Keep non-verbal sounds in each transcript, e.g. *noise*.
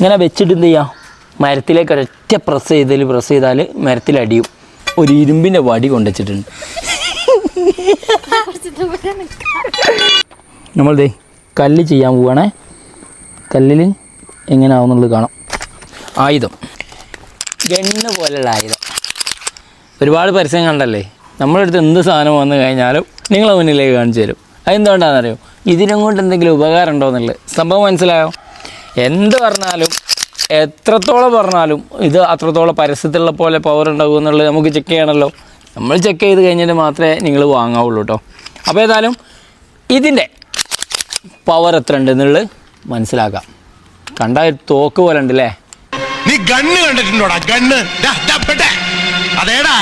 ഇങ്ങനെ വെച്ചിട്ട് എന്ത് ചെയ്യാം? മരത്തിലേക്ക് ഒരൊറ്റ പ്രസ് ചെയ്തതിൽ പ്രസ് ചെയ്താൽ മരത്തിലടിയും ഒരു ഇരുമ്പിന്റെ വടി കൊണ്ടുവച്ചിട്ടുണ്ട്. നമ്മൾ ദേ കല്ല് ചെയ്യാൻ പോവാണേ. കല്ലിൽ എങ്ങനെ ആവുന്നുള്ളത് കാണാം. ആയുധം. ഗണ്ണ് പോലുള്ള ആയുധം. ഒരുപാട് പരസ്യം കണ്ടല്ലേ? നമ്മളടുത്ത് എന്ത് സാധനം വന്നു കഴിഞ്ഞാലും നിങ്ങളെ മുന്നിലേക്ക് കാണിച്ചു തരും. അതെന്തുകൊണ്ടാണെന്നറിയോ? ഇതിനും കൊണ്ട് എന്തെങ്കിലും ഉപകാരം ഉണ്ടോ എന്നുള്ളത്. സംഭവം മനസ്സിലായോ? എന്ത് പറഞ്ഞാലും എത്രത്തോളം പറഞ്ഞാലും ഇത് അത്രത്തോളം പരസ്യത്തിലുള്ള പോലെ പവർ ഉണ്ടാകും എന്നുള്ളത് നമുക്ക് ചെക്ക് ചെയ്യണമല്ലോ നമ്മൾ ചെക്ക് ചെയ്ത് കഴിഞ്ഞിട്ട് മാത്രമേ നിങ്ങൾ വാങ്ങാവുള്ളൂ കേട്ടോ അപ്പോൾ ഏതായാലും ഇതിന്റെ പവർ എത്ര ഉണ്ട് എന്നുള്ളത് മനസ്സിലാക്കാം. കണ്ട തോക്ക് പോലെ ഉണ്ട് ഉണ്ടല്ലേ? നീ ഗണ്ണ് കണ്ടിട്ടുണ്ടോടാ? ഗണ്ണ്. അതേടാ.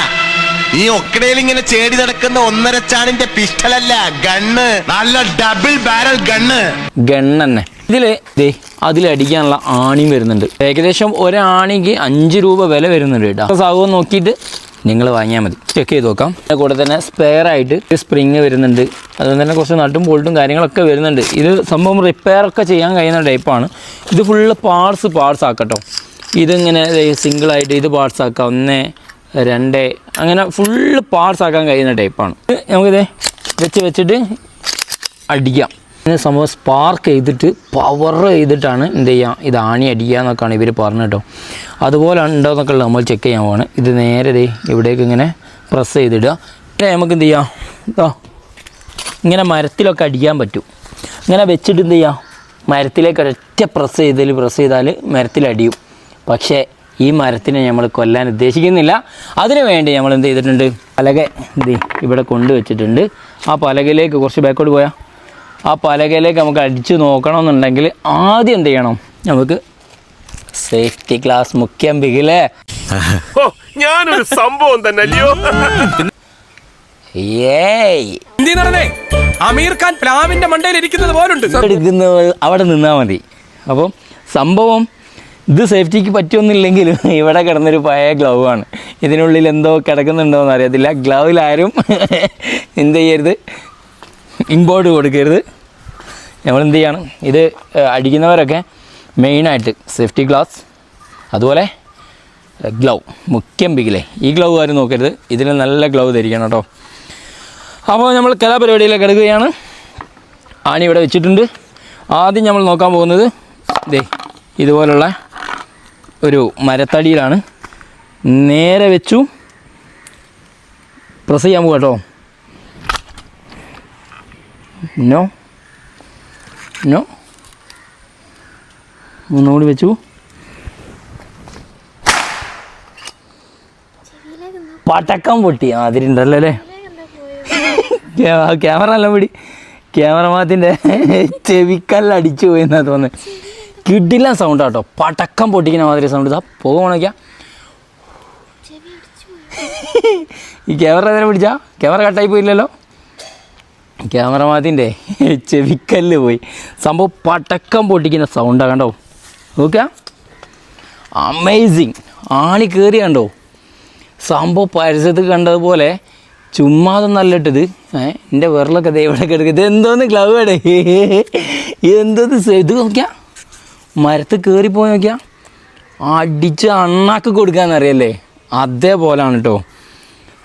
നീ ഒക്കടയിൽ ഇങ്ങനെ ചേടി നടക്കുന്ന ഒന്നര ചാണിന്റെ പിസ്റ്റലല്ല ഗണ്ണ്. നല്ല ഡബിൾ ബാരൽ ഗണ്ണ്. ഗണ്ണെന്നെ. ഇതിൽ ദേ അതിലടിക്കാനുള്ള ആണിയും വരുന്നുണ്ട്. ഏകദേശം ഒരാണിക്ക് അഞ്ച് രൂപ വില വരുന്നുണ്ട് കേട്ടോ. സാഹുവും നോക്കിയിട്ട് നിങ്ങൾ വാങ്ങിയാൽ മതി. ചെക്ക് ചെയ്ത് നോക്കാം. അതിന്റെ കൂടെ തന്നെ സ്പെയർ ആയിട്ട് സ്പ്രിങ് വരുന്നുണ്ട്. അതുപോലെ തന്നെ കുറച്ച് നട്ടും ബോൾട്ടും കാര്യങ്ങളൊക്കെ വരുന്നുണ്ട്. ഇത് സംഭവം റിപ്പയർ ഒക്കെ ചെയ്യാൻ കഴിയുന്ന ടൈപ്പാണ് ഇത് ഫുള്ള് പാർട്സ് പാർട്സ് ആക്കട്ടോ. ഇതിങ്ങനെ സിംഗിളായിട്ട് ഇത് പാർട്സ് ആക്കാം. ഒന്ന് രണ്ട് അങ്ങനെ ഫുള്ള് പാർട്സ് ആക്കാൻ കഴിയുന്ന ടൈപ്പാണ് നമുക്കിത് വെച്ച് വെച്ചിട്ട് അടിക്കാം. ഇതിന് സംഭവം സ്പാർക്ക് ചെയ്തിട്ട് പവർ ചെയ്തിട്ടാണ് എന്ത് ചെയ്യുക ഇത് ആണി അടിക്കുക എന്നൊക്കെയാണ് ഇവർ പറഞ്ഞു കേട്ടോ. അതുപോലെ ഉണ്ടോ എന്നൊക്കെയുള്ളത് നമ്മൾ ചെക്ക് ചെയ്യാൻ പോവാണ്. ഇത് നേരെ ഇവിടേക്ക് ഇങ്ങനെ പ്രസ് ചെയ്തിടുക. എന്നിട്ട് നമുക്ക് എന്ത് ചെയ്യാം ഇതാ ഇങ്ങനെ മരത്തിലൊക്കെ അടിക്കാൻ പറ്റും. ഇങ്ങനെ വെച്ചിട്ട് എന്ത് ചെയ്യാം മരത്തിലേക്ക് ഒറ്റ പ്രസ് ചെയ്താൽ പ്രസ് ചെയ്താൽ മരത്തിലടിയും പക്ഷേ ഈ മരത്തിനെ നമ്മൾ കൊല്ലാൻ ഉദ്ദേശിക്കുന്നില്ല. അതിനു വേണ്ടി നമ്മൾ എന്ത് ചെയ്തിട്ടുണ്ട് പലക എന്ത് ഇവിടെ കൊണ്ടുവച്ചിട്ടുണ്ട് ആ പലകയിലേക്ക് കുറച്ച് ബാക്കോട്ട് പോയാൽ ആ പലകയിലേക്ക് നമുക്ക് അടിച്ചു നോക്കണമെന്നുണ്ടെങ്കിൽ ആദ്യം എന്ത് ചെയ്യണം? നമുക്ക് സേഫ്റ്റി ക്ലാസ് മുഖ്യം ബിഗിലേ ഓ ഞാനൊരു സംഭവം തന്നെ അല്ലയോ? അമീർ ഖാൻ പ്ലാവിന്റെ മണ്ടയിൽ ഇരിക്കുന്നത് പോലുണ്ട്. അവിടെ നിന്നാ മതി. അപ്പം സംഭവം ഇത് സേഫ്റ്റിക്ക് പറ്റുമെന്നില്ലെങ്കിൽ ഇവിടെ കിടന്നൊരു പഴയ ഗ്ലൗ ആണ്. ഇതിനുള്ളിൽ എന്തോ കിടക്കുന്നുണ്ടോ എന്ന് അറിയത്തില്ല ഗ്ലൗവിലാരും എന്ത് ചെയ്യരുത്. ഇമ്പോർട്ട് കൊടുക്കരുത്. നമ്മൾ എന്ത് ചെയ്യണം ഇത് അടിക്കുന്നവരൊക്കെ മെയിനായിട്ട് സേഫ്റ്റി ഗ്ലാസ് അതുപോലെ ഗ്ലൗ മുഖ്യം ബിഗിലെ ഈ ഗ്ലൗ ആരും നോക്കരുത്. ഇതിൽ നല്ല ഗ്ലൗ ധരിക്കണം കേട്ടോ. അപ്പോൾ നമ്മൾ കലാപരിപാടിയിലേക്ക് എടുക്കുകയാണ് ആണി ഇവിടെ വെച്ചിട്ടുണ്ട്. ആദ്യം നമ്മൾ നോക്കാൻ പോകുന്നത് ദേ ഇതുപോലുള്ള ഒരു മരത്തടിയിലാണ്. നേരെ വെച്ചു. പ്രസ് ചെയ്യാൻ പോകാം കേട്ടോ. നോ. നോ ഒന്നുകൂടി വെച്ചു. പടക്കം പൊട്ടി. ആതിരിണ്ടല്ലോ അല്ലേ? ക്യാമറ അല്ല പിടി. ക്യാമറമാത്തിന്റെ ചെവിക്കല്ല അടിച്ചു പോയി എന്നാ തോന്നുന്നത് കിടില്ല സൗണ്ട് കേട്ടോ പടക്കം പൊട്ടിക്കുന്ന മാതിരി സൗണ്ട് ഇതാ പോകുവാണോക്കിയാ ഈ ക്യാമറ നേരെ പിടിച്ചാ? ക്യാമറ കട്ടായി പോയില്ലല്ലോ? ക്യാമറമാത്തിന്റെ *laughs* ചെവിക്കല്ല് പോയി. സംഭവം പടക്കം പൊട്ടിക്കുന്ന സൗണ്ടാണ് കണ്ടോ? നോക്കുക അമേസിങ് ആണി കയറി കണ്ടോ? സംഭവം പരസ്യത്തിൽ കണ്ടതുപോലെ ചുമ്മാതൊന്നല്ല ഇട്ടത് ഏഹ് എന്റെ വിരലൊക്കെ ദേ ഇവിടെ കിടക്കുക ഇത് എന്തോന്ന് ഗ്ലവ് *laughs* എന്തോന്ന് സെ- ഇത് നോക്കിയാ? മരത്ത് കയറിപ്പോയി നോക്കിയാ? അടിച്ച് അണ്ണാക്ക് കൊടുക്കാന്നറിയല്ലേ അതേപോലാണ് കേട്ടോ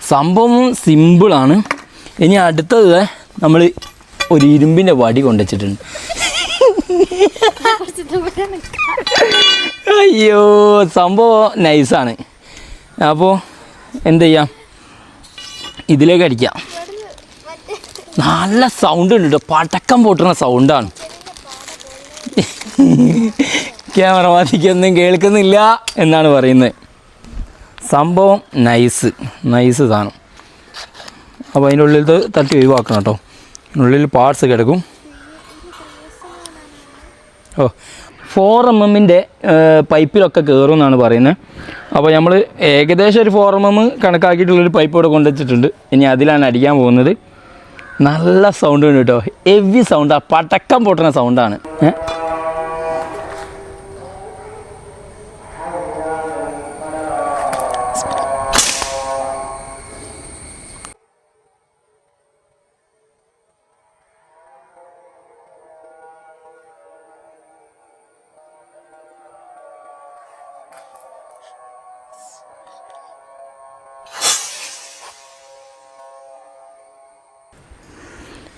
സംഭവം സിമ്പിളാണ് ഇനി അടുത്തത് നമ്മൾ ഒരു ഇരുമ്പിന്റെ വടി കൊണ്ടുവച്ചിട്ടുണ്ട്. അയ്യോ സംഭവം നൈസാണ്. അപ്പോൾ എന്ത് ചെയ്യാം? ഇതിലേക്ക് അടിക്കാം. നല്ല സൗണ്ട് ഉണ്ട് പടക്കം പൊട്ടുന്ന സൗണ്ടാണ് ക്യാമറ ക്യാമറമാതിക്കൊന്നും കേൾക്കുന്നില്ല എന്നാണ് പറയുന്നത്. സംഭവം നൈസ്. നൈസ് സാധനം. അപ്പോൾ അതിന്റെ ഉള്ളിൽ തട്ടി ഒഴിവാക്കണം കേട്ടോ ഉള്ളിൽ പാർട്സ് കിടക്കും. ഓ ഫോർ എം എമ്മിന്റെ പൈപ്പിലൊക്കെ കയറും എന്നാണ് പറയുന്നത്. അപ്പോൾ നമ്മൾ ഏകദേശം ഒരു ഫോർ എം എം കണക്കാക്കിയിട്ടുള്ളൊരു പൈപ്പ് ഇവിടെ കൊണ്ടുവച്ചിട്ടുണ്ട്. ഇനി അതിലാണ് അടിക്കാൻ പോകുന്നത്. നല്ല സൗണ്ട് ഉണ്ട് കേട്ടോ. ഹെവി സൗണ്ടാണ് പടക്കം പൊട്ടുന്ന സൗണ്ടാണ് ഏ?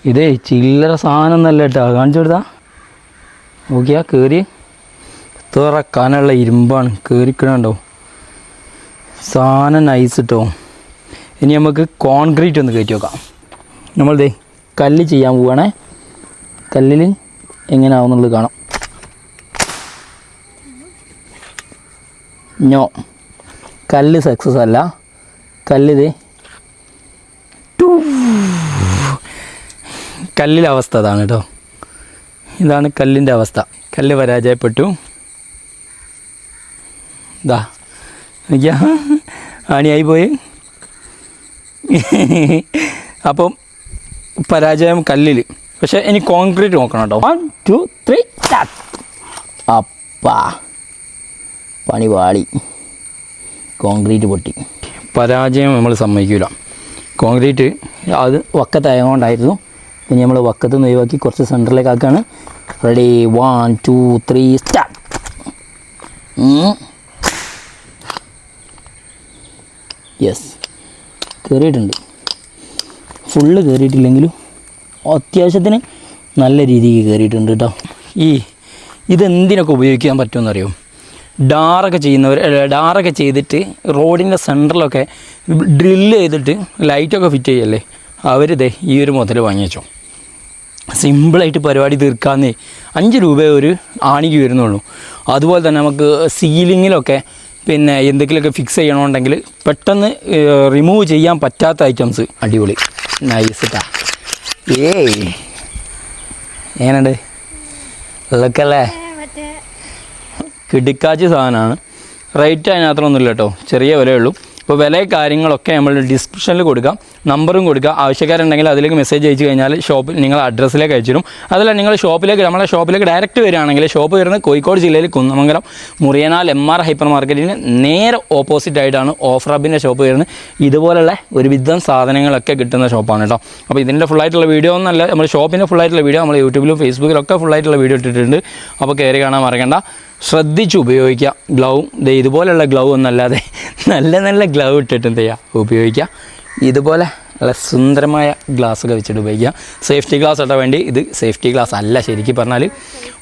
ഇതേ ചില്ലറ സാധനം നല്ല കേട്ടോ. കാണിച്ചു കൊടുത്താ. നോക്കിയാ കയറി തുറക്കാനുള്ള ഇരുമ്പാണ്. കയറിക്കണുണ്ടോ സാധനം നൈസ് കേട്ടോ ഇനി നമുക്ക് കോൺക്രീറ്റ് ഒന്ന് കയറ്റി വെക്കാം. നമ്മളിതേ കല്ല് ചെയ്യാൻ പോവുകയാണേ കല്ലിൽ എങ്ങനെ ആവുന്നുള്ളത് കാണാം. ഞോ കല്ല് സക്സസ് അല്ല. കല്ലിത് കല്ലിലെ അവസ്ഥ അതാണ് കേട്ടോ. ഇതാണ് കല്ലിന്റെ അവസ്ഥ. കല്ല് പരാജയപ്പെട്ടു. ഇതാ എനിക്ക് ആണിയായി പോയി. അപ്പം പരാജയം കല്ലിൽ പക്ഷേ ഇനി കോൺക്രീറ്റ് നോക്കണം കേട്ടോ. വൺ ടു ത്രീ അപ്പാ. പണി വാളി. കോൺക്രീറ്റ് പൊട്ടി. പരാജയം നമ്മൾ സമ്മതിക്കില്ല കോൺക്രീറ്റ് അത് വക്കത്തായതുകൊണ്ടായിരുന്നു. ഇനി നമ്മൾ വക്കത്ത് നിന്ന് കുറച്ച് സെന്ററിലേക്ക് ആക്കുകയാണ് ready one two three start yes കയറിയിട്ടുണ്ട് ഫുള്ള് കയറിയിട്ടില്ലെങ്കിലും അത്യാവശ്യത്തിന് നല്ല രീതിക്ക് കയറിയിട്ടുണ്ട് കേട്ടോ ഈ ഇതെന്തിനൊക്കെ ഉപയോഗിക്കാൻ പറ്റുമെന്നറിയോ? ഡാറൊക്കെ ചെയ്യുന്നവർ ഡാറൊക്കെ ചെയ്തിട്ട് റോഡിന്റെ സെന്ററിലൊക്കെ ഡ്രില്ല് ചെയ്തിട്ട് ലൈറ്റൊക്കെ ഫിറ്റ് ചെയ്യല്ലേ? അവരിതേ ഈ ഒരു മുതൽ വാങ്ങിച്ചോ സിമ്പിളായിട്ട് പരിപാടി തീർക്കാമെന്നേ അഞ്ച് രൂപ ഒരു ആണിക്ക് വരുന്നുള്ളൂ. അതുപോലെ തന്നെ നമുക്ക് സീലിങ്ങിലൊക്കെ പിന്നെ എന്തെങ്കിലുമൊക്കെ ഫിക്സ് ചെയ്യണമെന്നുണ്ടെങ്കിൽ പെട്ടെന്ന് റിമൂവ് ചെയ്യാൻ പറ്റാത്ത ഐറ്റംസ് അടിപൊളി. നൈസ് ട്ടാ. ഏയ് എങ്ങനെയുണ്ട്? ഉള്ളക്കല്ലേ കിടുക്കാച്ചി സാധനമാണ്. റേറ്റ് അതിനകത്തൊന്നുമില്ല കേട്ടോ. ചെറിയ വിലയേ അപ്പോൾ വില കാര്യങ്ങളൊക്കെ നമ്മൾ ഡിസ്ക്രിപ്ഷനിൽ കൊടുക്കാം നമ്പറും കൊടുക്കുക. ആവശ്യക്കാരുണ്ടെങ്കിൽ അതിലേക്ക് മെസ്സേജ് അയച്ചു കഴിഞ്ഞാൽ ഷോപ്പിൽ നിങ്ങൾ അഡ്രസ്സിലേക്ക് അയച്ചു തരും. അതല്ല നിങ്ങൾ ഷോപ്പിലേക്ക് നമ്മളെ ഷോപ്പിലേക്ക് ഡയറക്റ്റ് വരികയാണെങ്കിൽ ഷോപ്പ് വരുന്നത് കോഴിക്കോട് ജില്ലയിൽ Kunnamangalam Muriyanal M R hyper മാർക്കറ്റിന് നേരെ ഓപ്പോസിറ്റ് ആയിട്ടാണ് ഓഫ് റബിന്റെ ഷോപ്പ് വരുന്നത്. ഇതുപോലുള്ള ഒരുവിധം സാധനങ്ങളൊക്കെ കിട്ടുന്ന ഷോപ്പാണ് കേട്ടോ. അപ്പോൾ ഇതിന്റെ ഫുള്ളായിട്ടുള്ള വീഡിയോ ഒന്നല്ല നമ്മൾ ഷോപ്പിന്റെ ഫുള്ളായിട്ടുള്ള വീഡിയോ നമ്മൾ യൂട്യൂബിലും ഫേസ്ബുക്കിലും ഒക്കെ ഫുള്ളായിട്ടുള്ള വീഡിയോ ഇട്ടിട്ടുണ്ട്. അപ്പോൾ കയറി കാണാൻ മറക്കണ്ട. ശ്രദ്ധിച്ച് ഉപയോഗിക്കുക ഗ്ലൗ ദേ ഇതുപോലെയുള്ള ഗ്ലൗ ഒന്നല്ലാതെ *laughs* നല്ല നല്ല ഗ്ലൗ ഇട്ടിട്ട് ചെയ്യാം ഉപയോഗിക്കുക. ഇതുപോലെ നല്ല സുന്ദരമായ ഗ്ലാസ് ഒക്കെ വെച്ചിട്ട് ഉപയോഗിക്കുക. സേഫ്റ്റി ഗ്ലാസ് ഇട്ടാൽ വേണ്ടി. ഇത് സേഫ്റ്റി ഗ്ലാസ് അല്ല ശരിക്കും പറഞ്ഞാൽ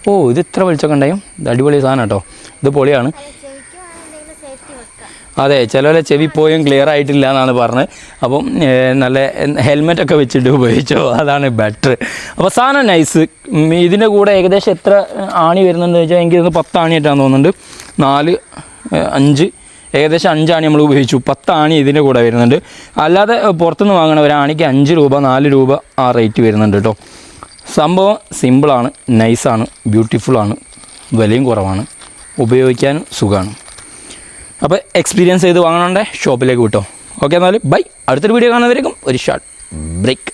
ഓ ഇത് ഇത്ര വെളിച്ചൊക്കെ ഉണ്ടായും? ഇത് അടിപൊളി സാധനം കേട്ടോ. ഇത് പൊളിയാണ്. അതെ ചിലവരെ ചെവി പോയും ക്ലിയർ ആയിട്ടില്ല എന്നാണ് പറഞ്ഞത്. അപ്പം നല്ല ഹെൽമെറ്റ് ഒക്കെ വെച്ചിട്ട് ഉപയോഗിച്ചോ? അതാണ് ബെറ്റർ അപ്പോൾ സാധനം നൈസ് ഇതിന്റെ കൂടെ ഏകദേശം എത്ര ആണി വരുന്നുണ്ട് വെച്ചാൽ എനിക്ക് തോന്നുന്നു പത്ത് ആണിയായിട്ടാണ് തോന്നുന്നുണ്ട്. നാല് അഞ്ച് ഏകദേശം അഞ്ചാണി നമ്മൾ ഉപയോഗിച്ചു. പത്താണി ഇതിന്റെ കൂടെ വരുന്നുണ്ട്. അല്ലാതെ പുറത്തുനിന്ന് വാങ്ങണ ഒരു ആണിക്ക് അഞ്ച് രൂപ നാല് രൂപ ആ റേറ്റ് വരുന്നുണ്ട് കേട്ടോ സംഭവം സിമ്പിളാണ് നൈസാണ് ബ്യൂട്ടിഫുള്ളാണ് വിലയും കുറവാണ്. ഉപയോഗിക്കാൻ സുഖമാണ്. അപ്പോൾ എക്സ്പീരിയൻസ് ചെയ്ത് വാങ്ങണോണ്ടേ ഷോപ്പിലേക്ക് വിട്ടോ. ഓക്കെ എന്നാൽ ബൈ അടുത്തൊരു വീഡിയോ കാണുന്നവരേക്കും ഒരു ഷോർട്ട് ബ്രേക്ക്